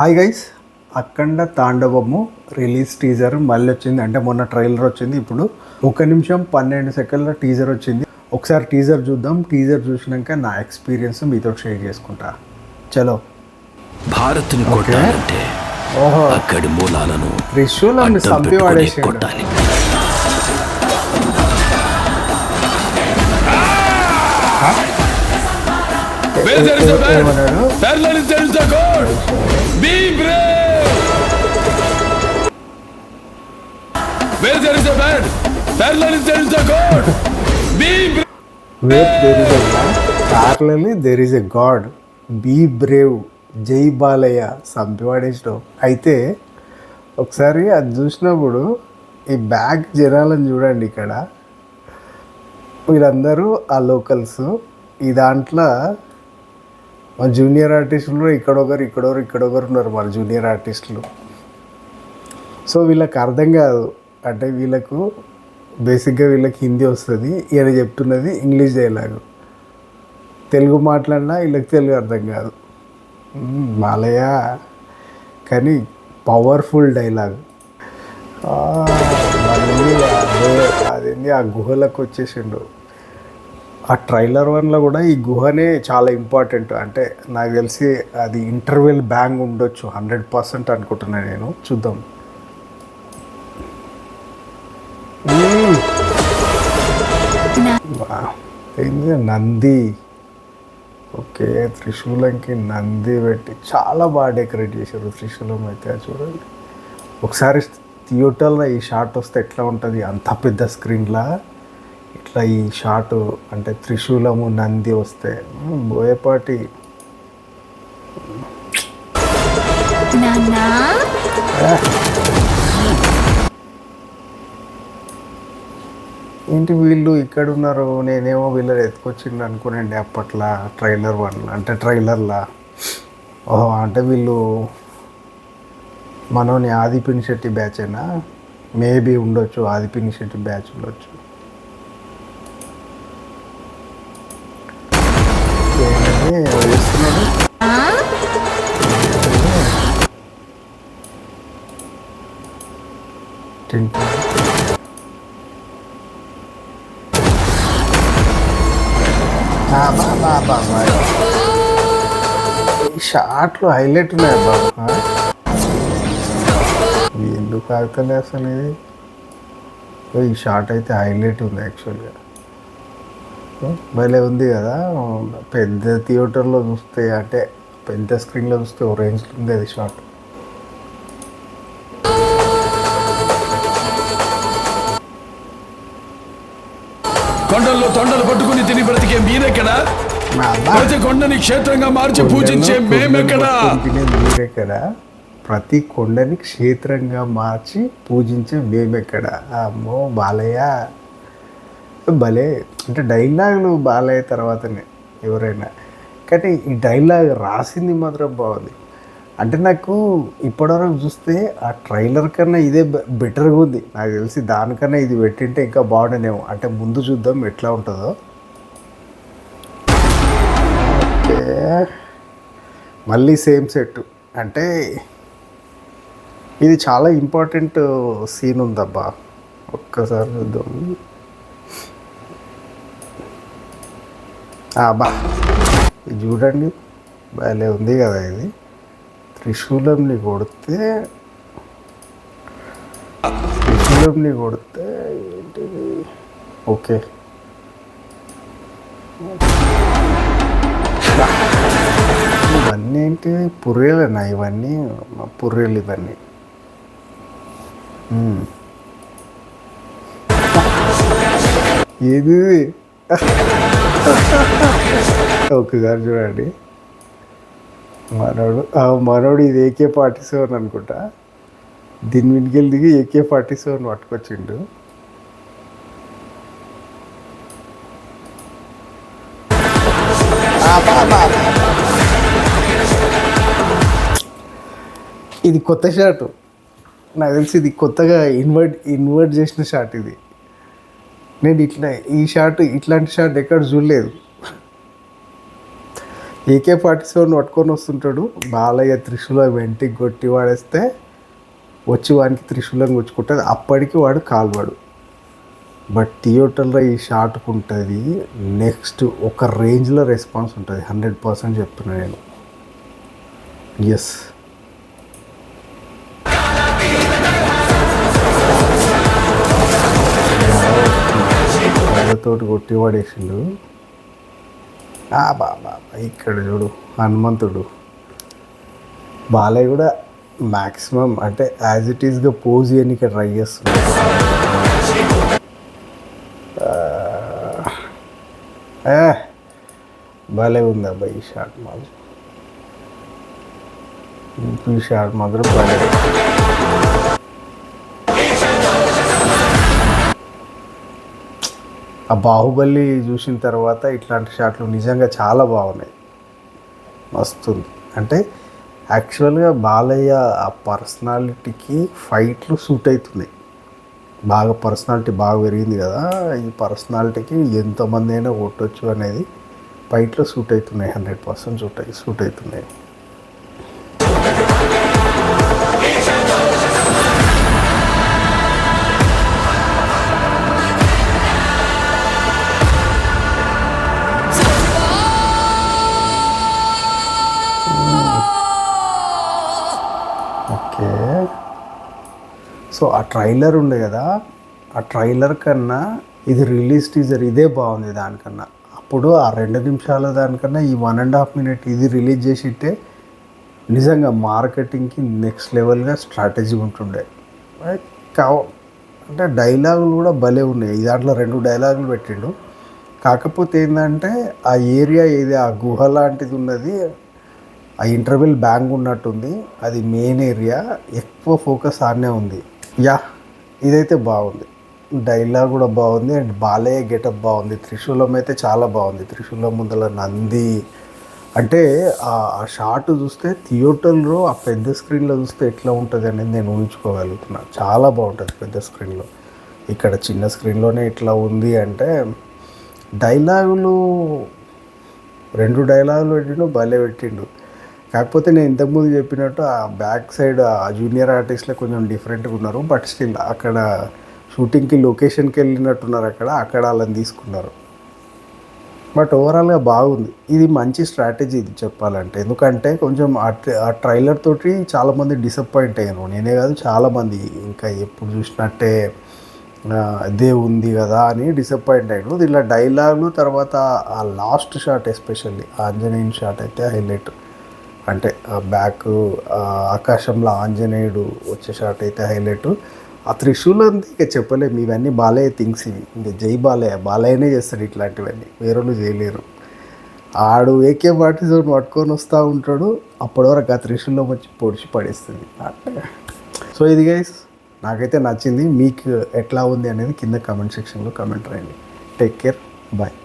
Hi guys Akhanda తాండవము release teaser మళ్ళీ వచ్చింది. అంటే మొన్న ట్రైలర్ వచ్చింది. ఇప్పుడు ఒక నిమిషం పన్నెండు సెకండ్ల టీజర్ వచ్చింది. ఒకసారి టీజర్ చూద్దాం. టీజర్ చూసినాక నా ఎక్స్పీరియన్స్ మీతో షేర్ చేసుకుంటా. చలో. కొట్టాలంటే ఓహో. అక్కడి మూలాలను త్రిశూలం చంపి వాడేసిండు. కొట్టాలి. గాడ్. Be brave. జై బాలయ్య. సంపివాడేశం అయితే ఒకసారి అది చూసినప్పుడు ఈ బ్యాగ్ జనాలను చూడండి ఇక్కడ. వీళ్ళందరూ ఆ లోకల్స్ ఈ దాంట్లో మన జూనియర్ ఆర్టిస్టులు ఇక్కడొకరు ఇక్కడొకరు ఇక్కడొకరు ఉన్నారు మన జూనియర్ ఆర్టిస్టులు. సో వీళ్ళకి అర్థం కాదు. అంటే వీళ్ళకు బేసిక్గా వీళ్ళకి హిందీ వస్తుంది. ఈయన చెప్తున్నది ఇంగ్లీష్ డైలాగు. తెలుగు మాట్లాడినా వీళ్ళకి తెలుగు అర్థం కాదు. మ్మ్, మాలయ్య కానీ పవర్ఫుల్ డైలాగ్. మళ్ళీ అదేంటి ఆ గుహలకు వచ్చేసిండు. ఆ ట్రైలర్ వన్లో కూడా ఈ గుహనే చాలా ఇంపార్టెంట్. అంటే నాకు తెలిసి అది ఇంటర్వెల్ బ్యాంగ్ ఉండొచ్చు హండ్రెడ్ పర్సెంట్ అనుకుంటున్నాను నేను. చూద్దాం. ఏంది? నంది. ఓకే త్రిశూలంకి నంది పెట్టి చాలా బాగా డెకరేట్ చేశారు త్రిశూలం అయితే చూడండి. ఒకసారి థియేటర్లో ఈ షాట్ వస్తే ఎట్లా ఉంటుంది? అంత పెద్ద స్క్రీన్లా? ఇట్లా ఈ షాట్ అంటే త్రిశూలము నంది వస్తే బోయపాటి. ఏంటి వీళ్ళు ఇక్కడ ఉన్నారు నేనేమో వీళ్ళని ఎత్తుకొచ్చిండు అనుకునండి అప్పట్లో ట్రైలర్ వన్ అంటే ట్రైలర్లా. ఓహో అంటే వీళ్ళు మనోని ఆదిపిని శెట్టి బ్యాచేనా? మేబీ ఉండొచ్చు ఆదిపిని శెట్టి బ్యాచ్ ఉండొచ్చు. ఏంటంటే ఏమో చేస్తున్నాడు టింటు. ఆ, బా, బా, బా, బా. ఈ షాట్లు హైలైట్ ఉన్నాయి బాబు ఆ? ఇది ఎందుకు ఆగుతలే అసలు ఇది ఓ, ఈ షాట్ అయితే హైలైట్ ఉంది యాక్చువల్గా ఓ, భలే ఉంది కదా. పెద్ద థియేటర్లో చూస్తే అంటే పెద్ద స్క్రీన్లో చూస్తే ఓ రేంజ్లో ఉంది అది షాట్ కొండల్లో తొండలు పట్టుకుని తిని బ్రతికే మీరెక్కడ? ప్రతి కొండని క్షేత్రంగా మార్చి పూజించే మేమెక్కడ? మీరెక్కడ? ప్రతి కొండని క్షేత్రంగా మార్చి పూజించే మేమెక్కడ? అమ్మో బాలయ్య. భలే అంటే డైలాగ్ నువ్వు బాలయ్య తర్వాతనే ఎవరైనా. కానీ ఈ డైలాగ్ రాసింది మాత్రం బాగుంది. అంటే నాకు ఇప్పటివరకు చూస్తే ఆ ట్రైలర్ కన్నా ఇదే బెటర్గా ఉంది. నాకు తెలిసి దానికన్నా ఇది పెట్టింటే ఇంకా బాగుండేనేమో. అంటే ముందు చూద్దాం ఎట్లా ఉంటుందో. మళ్ళీ సేమ్ సెట్ అంటే ఇది చాలా ఇంపార్టెంట్ సీన్ ఉందబ్బా. ఒక్కసారి చూద్దాం. బా. ఇది చూడండి. భలే ఉంది కదా ఇది. త్రిశూలంని కొడితే త్రిశూలంని కొడితే ఏంటిది? ఓకే. ఇవన్నీ ఏంటి? పుర్రెలేనా ఇవన్నీ? మా పుర్రెలు ఇవన్నీ. ఏది ఒక్కసారి చూడండి. మనోడు ఆ మనోడు ఇది ఏకే ఫార్టీ సెవెన్ అనుకుంటా. దీని వెనుకెళ్ళి దిగి ఏకే ఫార్టీ సెవెన్ పట్టుకొచ్చిండు. ఇది కొత్త షాట్. నాకు తెలిసి ఇది కొత్తగా ఇన్వర్ట్ ఇన్వర్ట్ చేసిన షాట్ ఇది. నేను ఇట్లా ఈ షాట్ ఇట్లాంటి షాట్ ఎక్కడ చూడలేదు. ఏకే ఫార్టీ సెవెన్ పట్టుకొని వస్తుంటాడు. బాలయ్య త్రిశూలం వెంటికి కొట్టి వాడేస్తే వచ్చి వానికి త్రిశూలం గుచ్చుకుంటుంది. అప్పటికి వాడు కాల్వాడు. బట్ థియేటర్లో ఈ షాట్కు ఉంటుంది నెక్స్ట్ ఒక రేంజ్లో రెస్పాన్స్ ఉంటుంది. హండ్రెడ్ పర్సెంట్ చెప్తున్నా నేను. ఎస్ తోటి కొట్టి పడేసిండు. ఆ బాబా ఇక్కడ చూడు హనుమంతుడు. బాలయ్య కూడా మ్యాక్సిమం అంటే యాజ్ ఇట్ ఈస్గా పోజ్ చేయడానికి ట్రై చేస్తున్నాడు. ఏ, భలే ఉంది అబ్బాయి ఈ షార్ట్ మాత్రం. ఈ షార్ట్ మాత్రం భలే ఆ బాహుబలి చూసిన తర్వాత ఇట్లాంటి షాట్లు నిజంగా చాలా బాగున్నాయి. మస్తుంది. అంటే యాక్చువల్గా బాలయ్య ఆ పర్సనాలిటీకి ఫైట్లు సూట్ అవుతున్నాయి. బాగా పర్సనాలిటీ బాగా పెరిగింది కదా ఈ పర్సనాలిటీకి ఎంతమంది అయినా కొట్టొచ్చు అనేది ఫైట్లో సూట్ అవుతున్నాయి హండ్రెడ్ పర్సెంట్ సూట్ అయి సూట్ అవుతున్నాయి. సో ఆ ట్రైలర్ ఉండే కదా ఆ ట్రైలర్ కన్నా ఇది రిలీజ్ టీజర్ ఇదే బాగుంది దానికన్నా. అప్పుడు ఆ రెండు నిమిషాల దానికన్నా ఈ వన్ అండ్ హాఫ్ మినిట్ ఇది రిలీజ్ చేసిట్టే నిజంగా మార్కెటింగ్కి నెక్స్ట్ లెవెల్గా స్ట్రాటజీ ఉంటుండే. కావ అంటే డైలాగులు కూడా భలే ఉన్నాయి దాంట్లో రెండు డైలాగులు పెట్టిండు. కాకపోతే ఏంటంటే ఆ ఏరియా ఏది ఆ గుహ లాంటిది ఉన్నది ఆ ఇంటర్వెల్ బ్యాంక్ ఉన్నట్టుంది. అది మెయిన్ ఏరియా ఎక్కువ ఫోకస్ ఆనే ఉంది. యా ఇదైతే బాగుంది. డైలాగ్ కూడా బాగుంది అండ్ బాలయ్య గెటప్ బాగుంది. త్రిశూలం అయితే చాలా బాగుంది. త్రిశూలం ముందల నంది. అంటే ఆ షాట్ చూస్తే థియేటర్లో ఆ పెద్ద స్క్రీన్లో చూస్తే ఎట్లా ఉంటుంది అనేది నేను ఊహించుకోగలుగుతున్నాను చాలా బాగుంటుంది పెద్ద స్క్రీన్లో ఇక్కడ చిన్న స్క్రీన్లోనే ఇట్లా ఉంది అంటే డైలాగులు రెండు డైలాగులు పెట్టిండు భలే పెట్టిండు. కాకపోతే నేను ఇంతకుముందు చెప్పినట్టు ఆ బ్యాక్ సైడ్ ఆ జూనియర్ ఆర్టిస్ట్లో కొంచెం డిఫరెంట్గా ఉన్నారు. బట్ స్టిల్ అక్కడ షూటింగ్కి లొకేషన్కి వెళ్ళినట్టున్నారు అక్కడ. అక్కడ వాళ్ళని తీసుకున్నారు. బట్ ఓవరాల్గా బాగుంది. ఇది మంచి స్ట్రాటజీ ఇది చెప్పాలంటే. ఎందుకంటే కొంచెం ఆ ట్రైలర్ తోటి చాలామంది డిసప్పాయింట్ అయ్యాను నేనే కాదు చాలామంది ఇంకా ఎప్పుడు చూసినట్టే ఆ, ఇదే ఉంది కదా అని డిసప్పాయింట్ అయ్యాను దీనిలో డైలాగులు తర్వాత ఆ లాస్ట్ షాట్ ఎస్పెషల్లీ ఆంజనేయుని షాట్ అయితే హైలైట్ అంటే ఆ బ్యాక్ ఆకాశంలో ఆంజనేయుడు వచ్చే షాట్ అయితే హైలైట్. ఆ త్రిశూలం ఇక చెప్పలేము ఇవన్నీ బాలయ్య థింగ్స్ ఇవి. ఇంకా జై బాలయ్య బాలయ్యనే చేస్తాడు ఇట్లాంటివన్నీ. వేరే వాళ్ళు చేయలేరు. ఆడు ఏకే పార్టీ జోన్ పట్టుకొని వస్తూ ఉంటాడు. అప్పటి వరకు ఆ త్రిశూలం వచ్చి పొడిచి పడేస్తుంది. సో ఇది గైస్ నాకైతే నచ్చింది. మీకు ఎట్లా ఉంది అనేది కింద కామెంట్ సెక్షన్లో కామెంట్ రాయండి. Take care bye